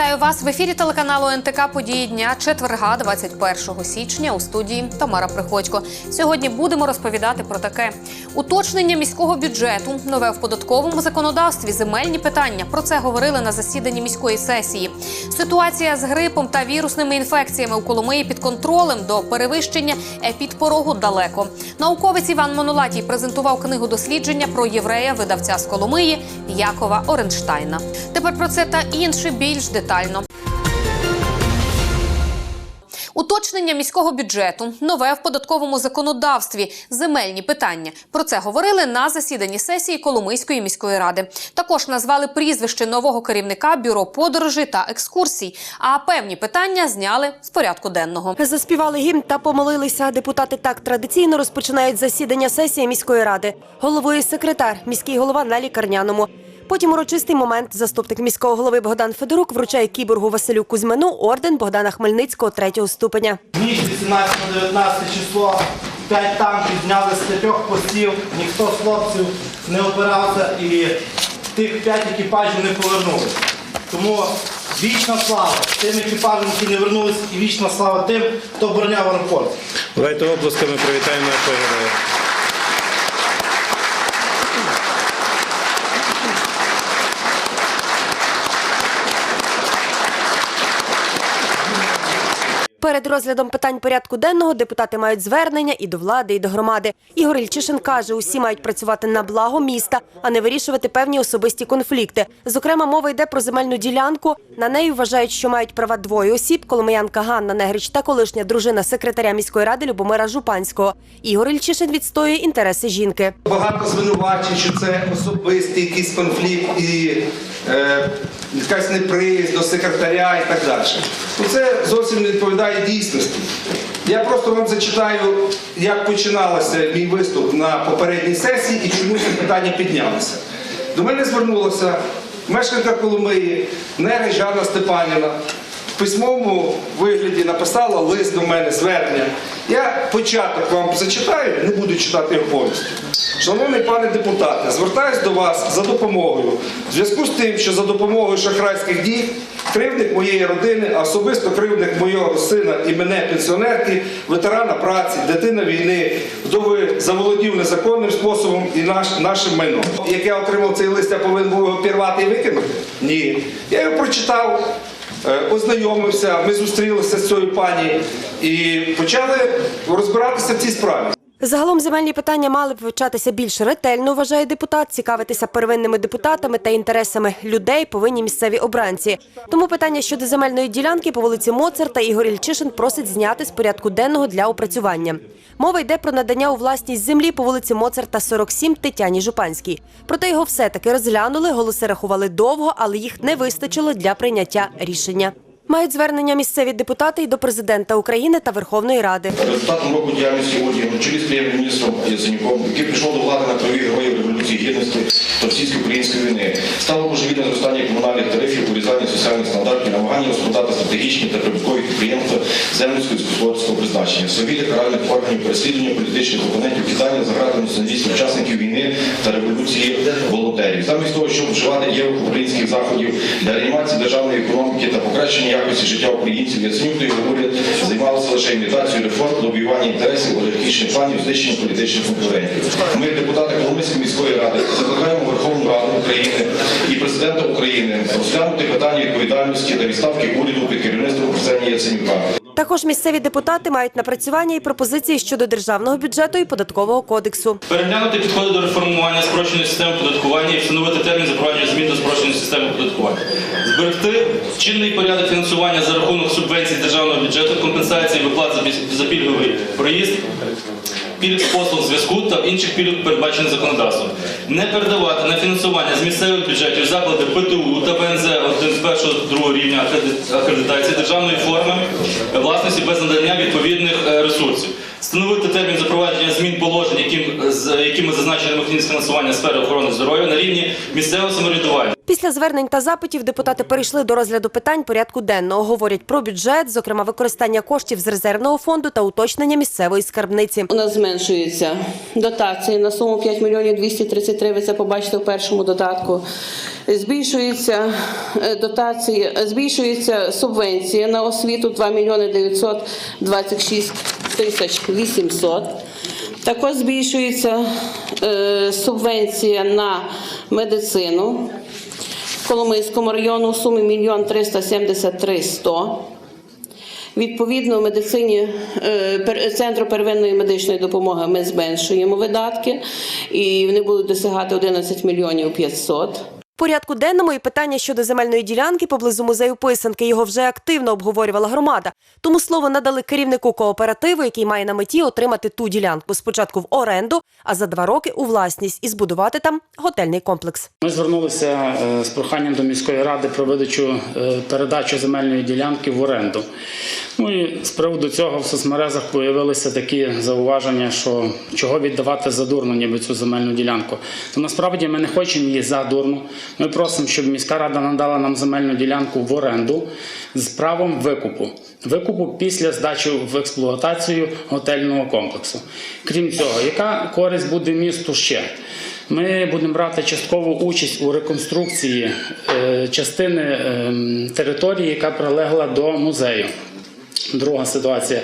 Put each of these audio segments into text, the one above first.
Вітаю вас в ефірі телеканалу НТК Події дня четверга, 21 січня. У студії Тамара Приходько. Сьогодні будемо розповідати про таке уточнення міського бюджету, нове в податковому законодавстві, земельні питання. Про це говорили на засіданні міської сесії. Ситуація з грипом та вірусними інфекціями у Коломиї під контролем до перевищення епідпорогу далеко. Науковець Іван Монолатій презентував книгу дослідження про єврея видавця з Коломиї Якова Оренштайна. Тепер про це та інше більш детально. Уточнення міського бюджету, нове в податковому законодавстві, земельні питання. Про це говорили на засіданні сесії Коломийської міської ради. Також назвали прізвище нового керівника бюро подорожей та екскурсій. А певні питання зняли з порядку денного. Заспівали гімн та помолилися. Депутати так традиційно розпочинають засідання сесії міської ради. Головує секретар, міський голова на лікарняному. Потім урочистий момент заступник міського голови Богдан Федорук вручає кіборгу Василю Кузьмину орден Богдана Хмельницького третього ступеня. Ніч 18-19 число, п'ять танків зняли з п'ятьох постів, ніхто з хлопців не опирався і тих п'ять екіпажів не повернули. Тому вічна слава тим екіпажам, які не вернулись, і вічна слава тим, хто обороняв аеропорт. Давайте оплесками привітаємо нашого героя. Перед розглядом питань порядку денного депутати мають звернення і до влади, і до громади. Ігор Ільчишин каже, усі мають працювати на благо міста, а не вирішувати певні особисті конфлікти. Зокрема, мова йде про земельну ділянку. На неї вважають, що мають права двоє осіб: коломиянка Ганна Негрич та колишня дружина секретаря міської ради Любомира Жупанського. Ігор Ільчишин відстоює інтереси жінки. Багато звинувачень, що це особистий якийсь конфлікт і е, якась неприязнь до секретаря і так далі. Ну, це зовсім не відповідає дійсності. Я просто вам зачитаю, як починалося мій виступ на попередній сесії і чому це питання піднялося. До мене звернулася мешканка Коломиї Нега Жанна Степанівна. В письмовому вигляді написала лист до мене, звернення. Я початок вам зачитаю, не буду читати його повністю. Шановний пане депутате, звертаюсь до вас за допомогою. В зв'язку з тим, що за допомогою шахрайських дій кривдник моєї родини, особисто кривдник моєго сина і мене, пенсіонерки, ветерана праці, дитина війни, вдови заволодів незаконним способом і наш, нашим майном. Як я отримав цей лист, я повинен був його пірвати і викинути? Ні. Я його прочитав. Е, Ознайомився, ми зустрілися з цією пані і почали розбиратися в цій справі. Загалом земельні питання мали б вивчатися більш ретельно, вважає депутат, цікавитися первинними депутатами та інтересами людей повинні місцеві обранці. Тому питання щодо земельної ділянки по вулиці Моцарта Ігор Ільчишин просить зняти з порядку денного для опрацювання. Мова йде про надання у власність землі по вулиці Моцарта 47 Тетяні Жупанській. Проте його все-таки розглянули, голоси рахували довго, але їх не вистачило для прийняття рішення. Мають звернення місцеві депутати й до президента України та Верховної Ради. Результатом року діяльності на чолі прем'єр-міністром Яценюком, який прийшов до влади на крові героїв Революції Гідності та російсько-української війни, стало божевільне зростання комунальних тарифів, урізання соціальних стандартів, намагання розпродати стратегічні та прибуткові підприємства землю сільськогосподарського призначення, свавілля каральних органів, переслідування політичних опонентів, кидання за гратами несенітних учасників війни та революції волонтерів. Замість того, щоб вживати євро українських заходів для реанімації державної економіки та покращення якості життя українців, Яценюк та його уряд займалися лише імітацією реформ, лобіювання інтересів олігархічних планів, знищення політичних конкурентів. Ми, депутати Коломийської міської ради, закликаємо Верховну Раду України і президента України розглянути питання відповідальності та відставки уряду під керівництвом Арсенія Яценюка. Також місцеві депутати мають напрацювання і пропозиції щодо державного бюджету і податкового кодексу. Переглянути підходи до реформування спрощеної системи податкування і встановити термін запровадження змін до спрощеної системи податкування. Зберегти чинний порядок фінансування за рахунок субвенцій державного бюджету, компенсації виплат за пільговий проїзд, пільг послуг зв'язку та інших пільг, передбачених законодавством. Не передавати на фінансування з місцевих бюджетів заклади ПТУ та один з першого другого рівня акредитації державної форми власності без надання відповідних е, ресурсів. встановити термін запровадження змін положень, яким, з якими зазначено механізм фінансування сфери охорони здоров'я на рівні місцевого самоврядування. Після звернень та запитів депутати перейшли до розгляду питань порядку денного. Говорять про бюджет, зокрема використання коштів з резервного фонду та уточнення місцевої скарбниці. У нас зменшуються дотації на суму 5 мільйонів 233, ви це побачите в першому додатку. Збільшується е, дотації, е, збільшується субвенція на освіту 2 мільйони 926 тисяч 800. Також збільшується е, субвенція на медицину Коломийському району у сумі 1 373 100. Відповідно, в медицині е, центру первинної медичної допомоги ми зменшуємо видатки, і вони будуть досягати 11 мільйонів 500. Порядку денному і питання щодо земельної ділянки поблизу музею писанки. Його вже активно обговорювала громада. Тому слово надали керівнику кооперативу, який має на меті отримати ту ділянку спочатку в оренду, а за два роки у власність і збудувати там готельний комплекс. Ми звернулися е, з проханням до міської ради про видачу е, передачу земельної ділянки в оренду. Ну і з приводу цього в соцмережах появилися такі зауваження, що чого віддавати задурно, ніби цю земельну ділянку. То насправді ми не хочемо її задурно. Ми просимо, щоб міська рада надала нам земельну ділянку в оренду з правом викупу. Викупу після здачі в експлуатацію готельного комплексу. Крім цього, яка користь буде місту ще? Ми будемо брати часткову участь у реконструкції е, частини ем, території, яка прилегла до музею. Друга ситуація.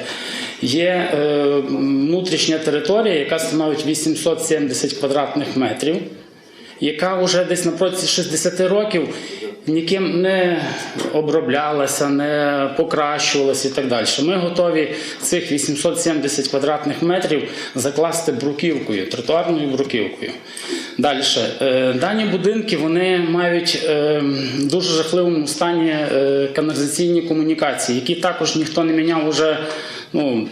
Є е, внутрішня територія, яка становить 870 квадратних метрів, яка вже десь на протязі 60 років ніким не оброблялася, не покращувалася і так далі. Ми готові цих 870 квадратних метрів закласти бруківкою, тротуарною бруківкою. Далі. Е, Дані будинки вони мають е, в дуже жахливому стані е, каналізаційні комунікації, які також ніхто не міняв уже ну,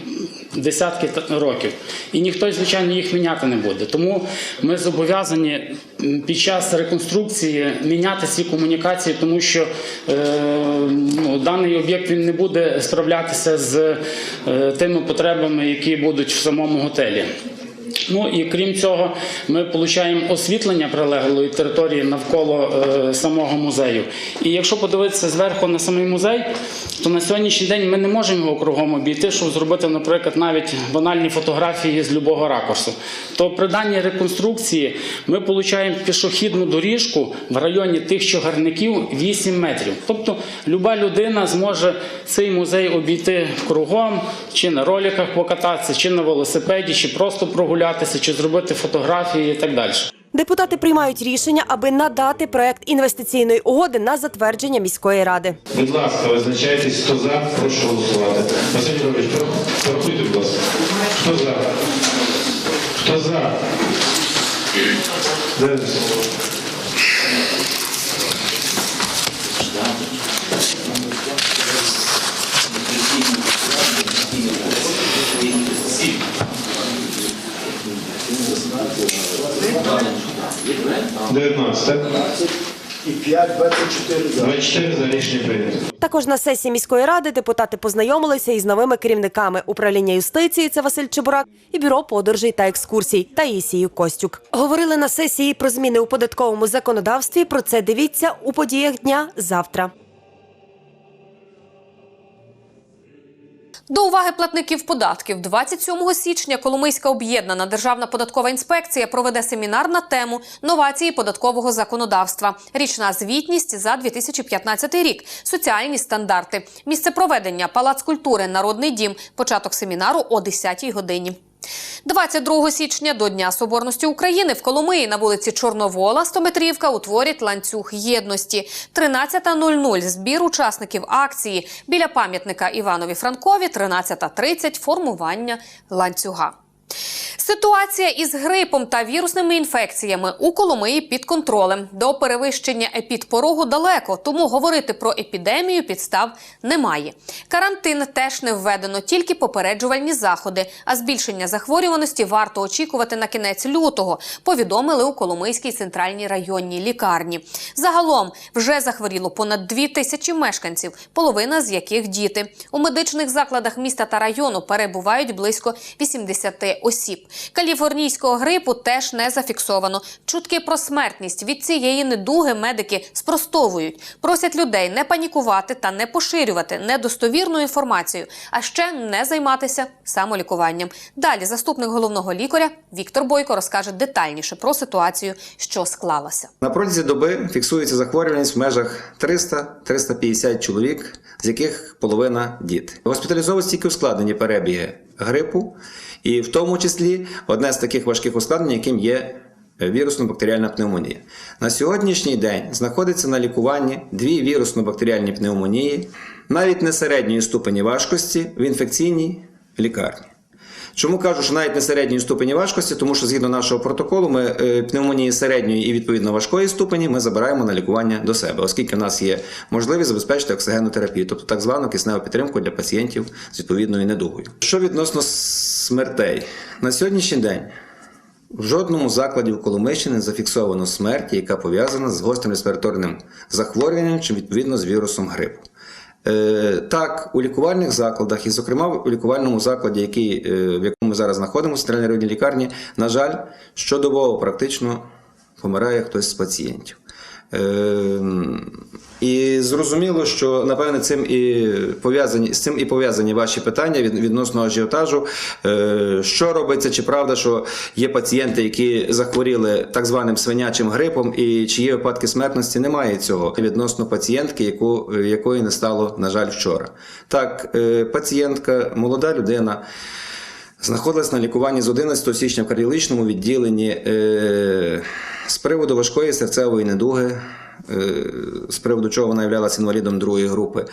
десятки років. І ніхто, звичайно, їх міняти не буде. Тому ми зобов'язані під час реконструкції міняти ці комунікації, тому що е, ну, даний об'єкт він не буде справлятися з е, тими потребами, які будуть в самому готелі. Ну і крім цього, ми отримуємо освітлення прилеглої території навколо е, самого музею. І якщо подивитися зверху на самий музей, то на сьогоднішній день ми не можемо його кругом обійти, щоб зробити, наприклад, навіть банальні фотографії з любого ракурсу. То при даній реконструкції ми отримуємо пішохідну доріжку в районі тих чагарників 8 метрів. Тобто люба людина зможе цей музей обійти кругом, чи на роликах покататися, чи на велосипеді, чи просто прогулятися чи зробити фотографії і так далі. Депутати приймають рішення, аби надати проект інвестиційної угоди на затвердження міської ради. Будь ласка, визначайтесь, хто за, прошу голосувати. Василь Петрович, порахуйте, будь ласка. Хто за? Хто за? Дивись. 19, і 5, 24 за. 24 за рішення прийнято. Також на сесії міської ради депутати познайомилися із новими керівниками управління юстиції це Василь Чебурак і бюро подорожей та екскурсій Таїсією Костюк. Говорили на сесії про зміни у податковому законодавстві. Про це дивіться у подіях дня завтра. До уваги платників податків 27 січня Коломийська об'єднана державна податкова інспекція проведе семінар на тему новації податкового законодавства, річна звітність за 2015 рік, соціальні стандарти. Місце проведення Палац культури, Народний дім. Початок семінару о 10 годині. 22 січня до Дня Соборності України в Коломиї на вулиці Чорновола 100-метрівка утворять ланцюг єдності. 13.00 – збір учасників акції. Біля пам'ятника Іванові Франкові 13.30 – формування ланцюга. Ситуація із грипом та вірусними інфекціями у Коломиї під контролем. До перевищення епідпорогу далеко, тому говорити про епідемію підстав немає. Карантин теж не введено, тільки попереджувальні заходи. А збільшення захворюваності варто очікувати на кінець лютого. Повідомили у Коломийській центральній районній лікарні. Загалом вже захворіло понад дві тисячі мешканців, половина з яких діти. У медичних закладах міста та району перебувають близько 80 осіб. Каліфорнійського грипу теж не зафіксовано. Чутки про смертність від цієї недуги медики спростовують. Просять людей не панікувати та не поширювати недостовірну інформацію, а ще не займатися самолікуванням. Далі заступник головного лікаря Віктор Бойко розкаже детальніше про ситуацію, що склалася. На протязі доби фіксується захворюваність в межах 300-350 чоловік, з яких половина діти. Госпіталізовують тільки ускладнені перебіги грипу, і в тому числі одне з таких важких ускладнень, яким є вірусно-бактеріальна пневмонія. На сьогоднішній день знаходиться на лікуванні дві вірусно-бактеріальні пневмонії, навіть не середньої ступені важкості в інфекційній лікарні. Чому кажу, що навіть не середньої ступені важкості, тому що згідно нашого протоколу, ми е, пневмонії середньої і відповідно важкої ступені ми забираємо на лікування до себе, оскільки в нас є можливість забезпечити оксигенну терапію, тобто так звану кисневу підтримку для пацієнтів з відповідною недугою. Що відносно смертей на сьогоднішній день в жодному закладі в Коломийщині не зафіксовано смерті, яка пов'язана з гострим респіраторним захворюванням чи відповідно з вірусом грипу. Е, Так, у лікувальних закладах, і, зокрема, у лікувальному закладі, який, е, в якому ми зараз знаходимося, в центральній районній лікарні, на жаль, щодобово практично помирає хтось з пацієнтів. Е, І зрозуміло, що напевне цим і пов'язані з цим і пов'язані ваші питання від, відносно ажіотажу. Е, Що робиться, чи правда, що є пацієнти, які захворіли так званим свинячим грипом, і чи є випадки смертності? Немає цього відносно пацієнтки, яку, якої не стало, на жаль, вчора. Так, е, пацієнтка, молода людина. Знаходилась на лікуванні з 11 січня в кардіологічному відділенні е, з приводу важкої серцевої недуги, е, з приводу чого вона являлася інвалідом другої групи.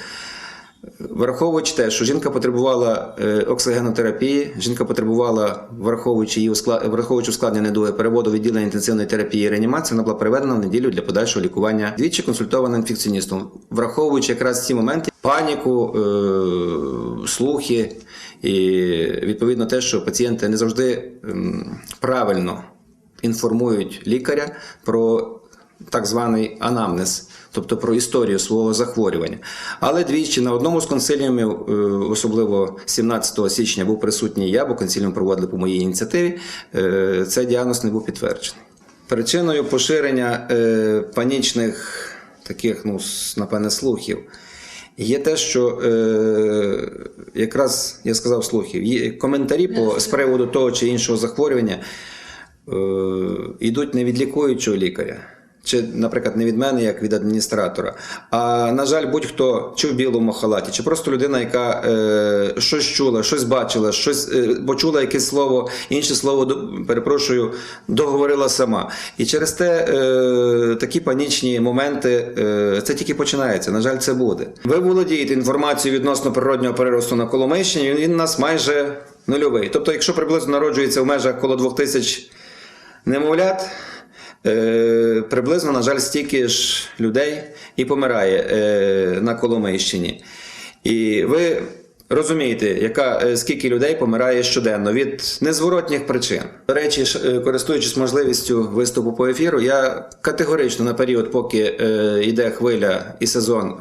Враховуючи те, що жінка потребувала е, оксигенотерапії, жінка потребувала, враховуючи її враховуючи ускладнення недуги, переводу відділення інтенсивної терапії і реанімації, вона була переведена в неділю для подальшого лікування. Двічі консультована інфекціоністом, враховуючи якраз ці моменти, паніку, е, слухи і відповідно те, що пацієнти не завжди ем, правильно інформують лікаря про так званий анамнез, тобто про історію свого захворювання. Але двічі на одному з консиліумів, е, особливо 17 січня, був присутній я, бо консиліум проводили по моїй ініціативі. е, Цей діагноз не був підтверджений. Причиною поширення е, панічних таких, ну, напевне, слухів. Є те, що е, якраз я сказав слухів, є коментарі по з приводу того чи іншого захворювання е, йдуть не від лікуючого лікаря. Чи, наприклад, не від мене, як від адміністратора. А на жаль, будь-хто чи в білому халаті, чи просто людина, яка е, щось чула, щось бачила, щось е, почула якесь слово, інше слово, перепрошую, договорила сама. І через те е, такі панічні моменти, е, це тільки починається. На жаль, це буде. Ви володієте інформацією відносно природнього переросту на Коломийщині, він у нас майже нульовий. Тобто, якщо приблизно народжується в межах коло 2000 немовлят, е, приблизно, на жаль, стільки ж людей і помирає е, на Коломийщині. І ви розумієте, яка, е, скільки людей помирає щоденно від незворотніх причин. До речі, е, користуючись можливістю виступу по ефіру, я категорично на період, поки йде хвиля і сезон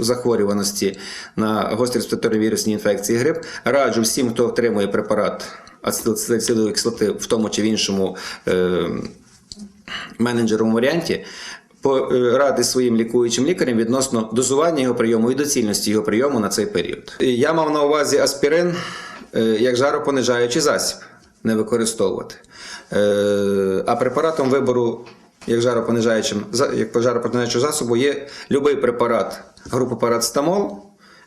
захворюваності на гострі респіраторні вірусні інфекції грип, раджу всім, хто отримує препарат ацетилсалицилової кислоти в тому чи в іншому менеджером варіанті. Поради своїм лікуючим лікарям відносно дозування його прийому і доцільності його прийому на цей період. Я мав на увазі аспірин е, як жаропонижаючий засіб не використовувати. Е, А препаратом вибору як жаропонижаючим, як жаропонижаючого засобу є будь-який препарат групи парацетамол,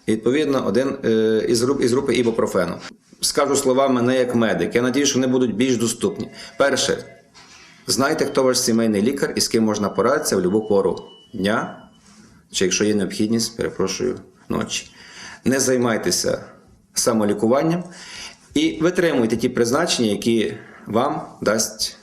і, відповідно, один е, із груп із групи ібупрофену. Скажу словами не як медик. Я надію, що вони будуть більш доступні. Перше, знайте, хто ваш сімейний лікар і з ким можна порадитися в будь-яку пору дня, чи якщо є необхідність, перепрошую, ночі. Не займайтеся самолікуванням. і витримуйте ті призначення, які вам дасть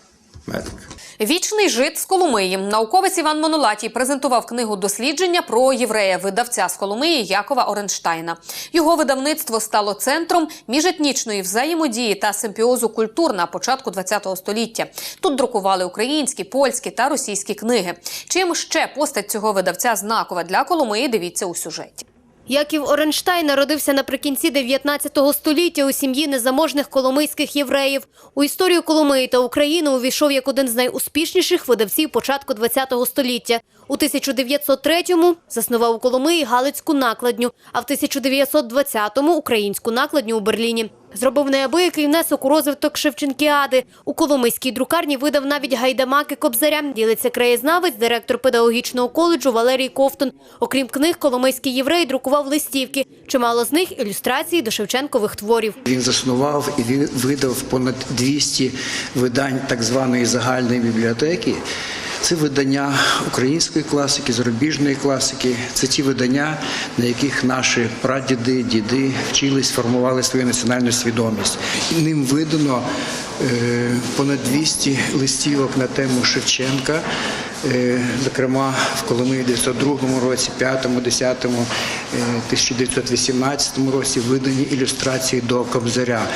медик. Вічний жит з Коломиї. Науковець Іван Монолатій презентував книгу дослідження про єврея видавця з Коломиї Якова Оренштайна. Його видавництво стало центром міжетнічної взаємодії та симпіозу культур на початку ХХ століття. Тут друкували українські, польські та російські книги. Чим ще постать цього видавця знакова для Коломиї? Дивіться у сюжеті. Яків Оренштайн народився наприкінці 19 століття у сім'ї незаможних коломийських євреїв. У історію Коломиї та України увійшов як один з найуспішніших видавців початку 20 століття. У 1903-му заснував у Коломиї Галицьку накладню, а в 1920-му – українську накладню у Берліні. Зробив неабиякий внесок у розвиток Шевченкіади. У Коломийській друкарні видав навіть гайдамаки Кобзаря. Ділиться краєзнавець, директор педагогічного коледжу Валерій Ковтун. Окрім книг, коломийський єврей друкував листівки. Чимало з них ілюстрації до Шевченкових творів. Він заснував і видав понад 200 видань так званої загальної бібліотеки. Це видання української класики, зарубіжної класики. Це ті видання, на яких наші прадіди, діди вчились, формували свою національну свідомість. Ним видано е, понад 200 листівок на тему Шевченка. Е, Зокрема, в Коломиї в 1902 році, 5, 10, е, 1918 році видані ілюстрації до Кобзаря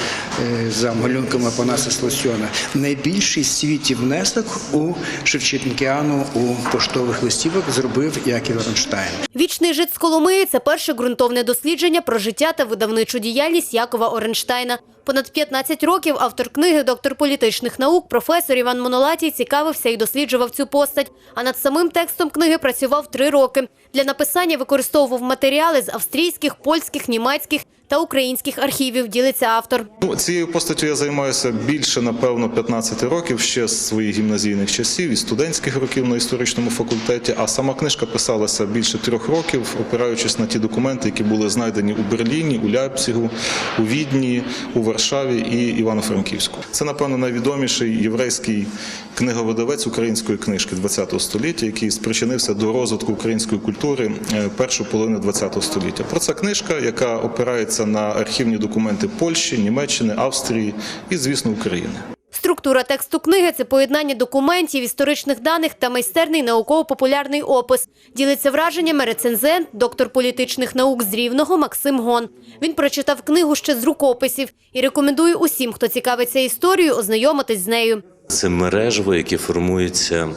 е, за малюнками Панаса Слосьона. Найбільший світі внесок у Шевченкіану у поштових листівок зробив Яків Ронштайн. Вічний жит з Коломиї – це перше ґрунтовне дослідження про життя та видавничу діяльність Якова Оренштайна. Понад 15 років автор книги, доктор політичних наук, професор Іван Монолатій цікавився і досліджував цю постать. А над самим текстом книги працював три роки. Для написання використовував матеріали з австрійських, польських, німецьких та українських архівів, ділиться автор. Ну, цією постаттю я займаюся більше, напевно, 15 років ще з своїх гімназійних часів і студентських років на історичному факультеті. А сама книжка писалася більше трьох років, опираючись на ті документи, які були знайдені у Берліні, у Ляйпцигу, у Відні, у Варшаві і Івано-Франківську. Це, напевно, найвідоміший єврейський книговидавець української книжки ХХ століття, який спричинився до розвитку української культури е, першої половини ХХ століття. Про це книжка, яка опирається на архівні документи Польщі, Німеччини, Австрії і, звісно, України. Структура тексту книги – це поєднання документів, історичних даних та майстерний науково-популярний опис. Ділиться враженнями рецензент, доктор політичних наук з Рівного Максим Гон. Він прочитав книгу ще з рукописів і рекомендує усім, хто цікавиться історією, ознайомитись з нею. Це мережево, яке формується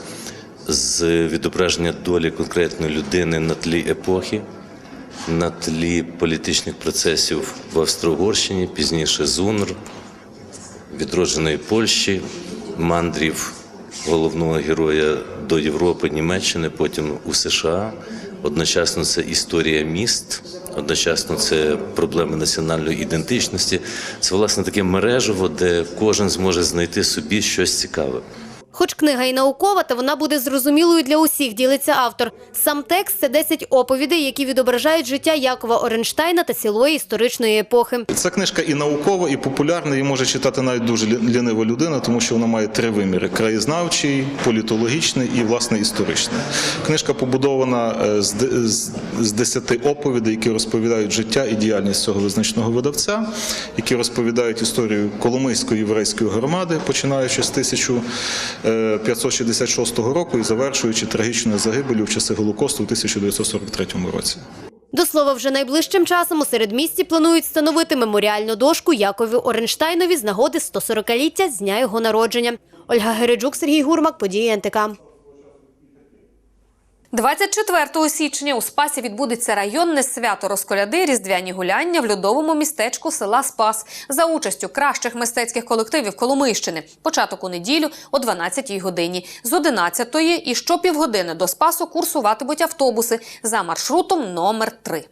з відображення долі конкретної людини на тлі епохи, на тлі політичних процесів в Австро-Угорщині, пізніше ЗУНР, відродженої Польщі, мандрів головного героя до Європи, Німеччини, потім у США. Одночасно це історія міст, одночасно це проблеми національної ідентичності. Це власне таке мережево, де кожен зможе знайти собі щось цікаве. Хоч книга і наукова, та вона буде зрозумілою для усіх, ділиться автор. Сам текст – це 10 оповідей, які відображають життя Якова Оренштайна та цілої історичної епохи. Ця книжка і наукова, і популярна, її може читати навіть дуже лі- лінива людина, тому що вона має три виміри: краєзнавчий, політологічний і власне історичний. Книжка побудована е, з де- з- з десяти оповідей, які розповідають життя і діяльність цього визначного видавця, які розповідають історію Коломийської єврейської громади, починаючи з 1566 року і завершуючи трагічною загибелью в часи Голокосту у 1943 році. До слова, вже найближчим часом у середмісті планують встановити меморіальну дошку Якові Оренштайнові з нагоди 140-ліття з дня його народження. Ольга Гереджук, Сергій Гурмак, події НТК. 24 січня у Спасі відбудеться районне свято розколяди різдвяні гуляння в льодовому містечку села Спас за участю кращих мистецьких колективів Коломийщини. Початок у неділю о 12 годині. З 11 і щопівгодини до Спасу курсуватимуть автобуси за маршрутом номер 3.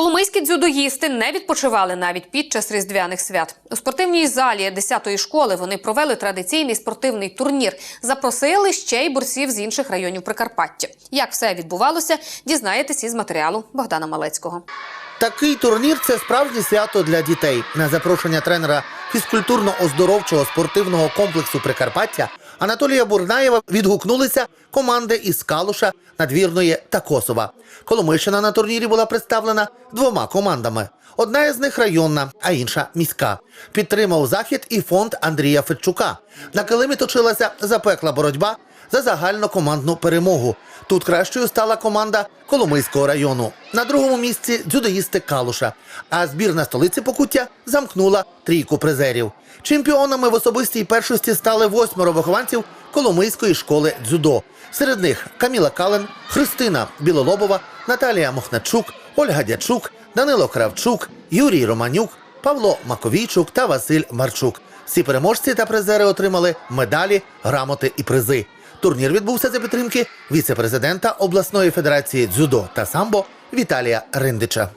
Коломийські дзюдоїсти не відпочивали навіть під час різдвяних свят. У спортивній залі 10-ї школи вони провели традиційний спортивний турнір. Запросили ще й борців з інших районів Прикарпаття. Як все відбувалося, дізнаєтесь із матеріалу Богдана Малецького. Такий турнір це справжнє свято для дітей. На запрошення тренера фізкультурно-оздоровчого спортивного комплексу Прикарпаття Анатолія Бурнаєва відгукнулися команди із Калуша, Надвірної та Косова. Коломийщина на турнірі була представлена двома командами. Одна із них районна, а інша міська. Підтримав захід і фонд Андрія Федчука. На килимі точилася запекла боротьба за загальнокомандну перемогу. Тут кращою стала команда Коломийського району. На другому місці дзюдоїсти Калуша. А збірна столиці Покуття замкнула трійку призерів. Чемпіонами в особистій першості стали восьмеро вихованців Коломийської школи дзюдо. Серед них Каміла Кален, Христина Білолобова, Наталія Мохначук, Ольга Дячук, Данило Кравчук, Юрій Романюк, Павло Маковійчук та Василь Марчук. Всі переможці та призери отримали медалі, грамоти і призи. Турнір відбувся за підтримки віце-президента обласної федерації дзюдо та самбо Віталія Риндича.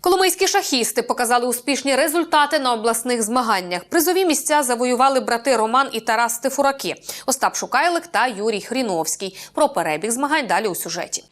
Коломийські шахісти показали успішні результати на обласних змаганнях. Призові місця завоювали брати Роман і Тарас Стефураки, Остап Шукайлик та Юрій Хріновський. Про перебіг змагань далі у сюжеті.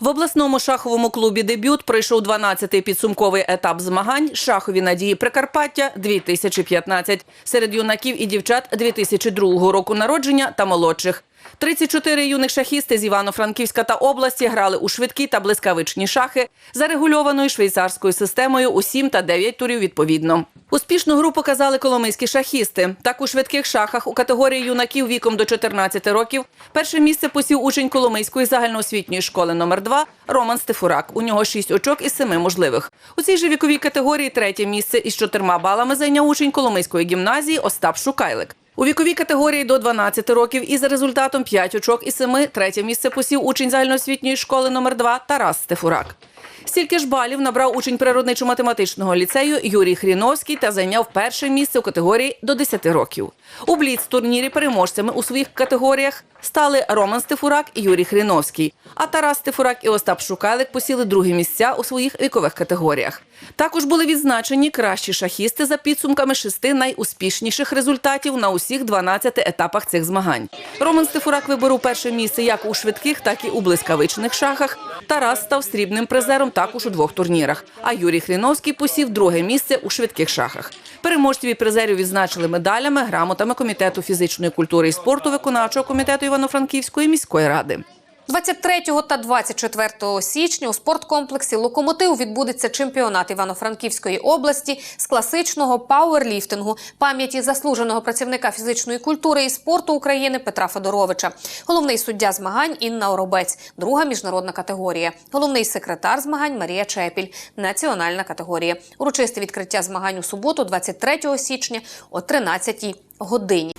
В обласному шаховому клубі дебют пройшов 12-й підсумковий етап змагань Шахові надії Прикарпаття 2015 серед юнаків і дівчат 2002 року народження та молодших. 34 юних шахісти з Івано-Франківська та області грали у швидкі та блискавичні шахи за регульованою швейцарською системою у 7 та 9 турів відповідно. Успішну гру показали коломийські шахісти. Так у швидких шахах у категорії юнаків віком до 14 років перше місце посів учень Коломийської загальноосвітньої школи номер 2 Роман Стефурак. У нього 6 очок із 7 можливих. У цій же віковій категорії третє місце із чотирма балами зайняв учень Коломийської гімназії Остап Шукайлик. У віковій категорії до 12 років із результатом 5 очок і 7 третє місце посів учень загальноосвітньої школи номер 2 Тарас Стефурак. Стільки ж балів набрав учень природничо-математичного ліцею Юрій Хріновський та зайняв перше місце у категорії до 10 років. У бліц-турнірі переможцями у своїх категоріях стали Роман Стефурак і Юрій Хріновський. А Тарас Стефурак і Остап Шукайлик посіли другі місця у своїх вікових категоріях. Також були відзначені кращі шахісти за підсумками шести найуспішніших результатів на усіх 12 етапах цих змагань. Роман Стефурак виборов перше місце як у швидких, так і у блискавичних шахах. Тарас став срібним призером також у двох турнірах. А Юрій Хріновський посів друге місце у швидких шахах. Переможців і призерів відзначили медалями, грамотами комітету фізичної культури і спорту виконавчого комітету Івано-Франківської міської ради. 23 та 24 січня у спорткомплексі Локомотив відбудеться чемпіонат Івано-Франківської області з класичного пауерліфтингу пам'яті заслуженого працівника фізичної культури і спорту України Петра Федоровича. Головний суддя змагань Інна Оробець, друга міжнародна категорія. Головний секретар змагань Марія Чепіль, національна категорія. Урочисте відкриття змагань у суботу, 23 січня о 13 годині.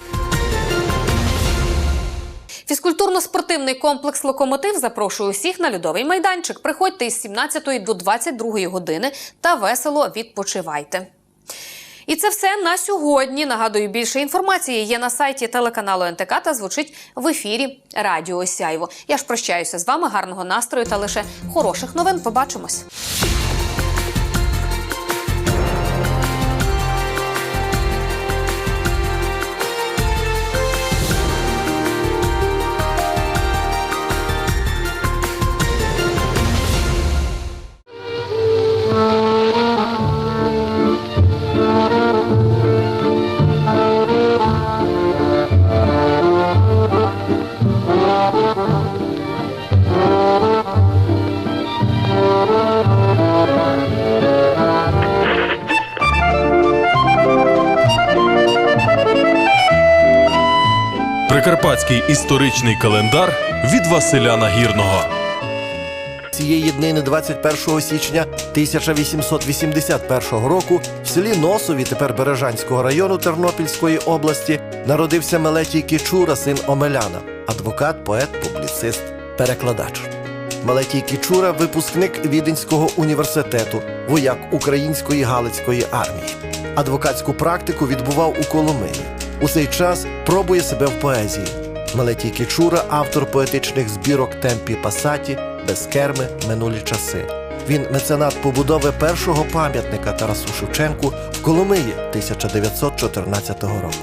Фізкультурно-спортивний комплекс Локомотив запрошує усіх на льодовий майданчик. Приходьте із 17 до 22 години та весело відпочивайте. І це все на сьогодні. Нагадую, більше інформації є на сайті телеканалу НТК та звучить в ефірі Радіо Сяйво. Я ж прощаюся з вами. Гарного настрою та лише хороших новин. Побачимось. Прикарпатський історичний календар від Василя Нагірного. Цієї днини 21 січня 1881 року в селі Носові, тепер Бережанського району Тернопільської області, народився Мелетій Кічура, син Омеляна, адвокат, поет, публіцист, перекладач. Мелетій Кічура випускник Віденського університету, вояк Української Галицької армії. Адвокатську практику відбував у Коломиї. У цей час пробує себе в поезії. Мелетій Кічура автор поетичних збірок Темпі Пасаті, без керми минулі часи. Він меценат побудови першого пам'ятника Тарасу Шевченку в Коломиї 1914 року.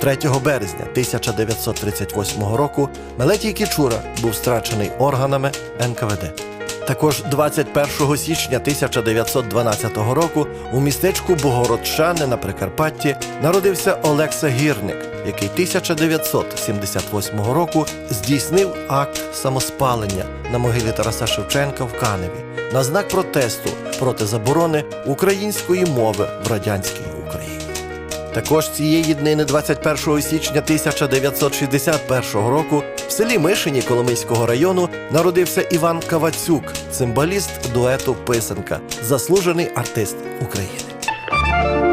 3 березня 1938 року Мелетій Кічура був страчений органами НКВД. Також 21 січня 1912 року у містечку Богородчани на Прикарпатті народився Олекса Гірник, який 1978 року здійснив акт самоспалення на могилі Тараса Шевченка в Каневі на знак протесту проти заборони української мови в радянській. Також цієї днини 21 січня 1961 року в селі Мишині Коломийського району народився Іван Кавацюк, цимбаліст дуету Писанка, заслужений артист України.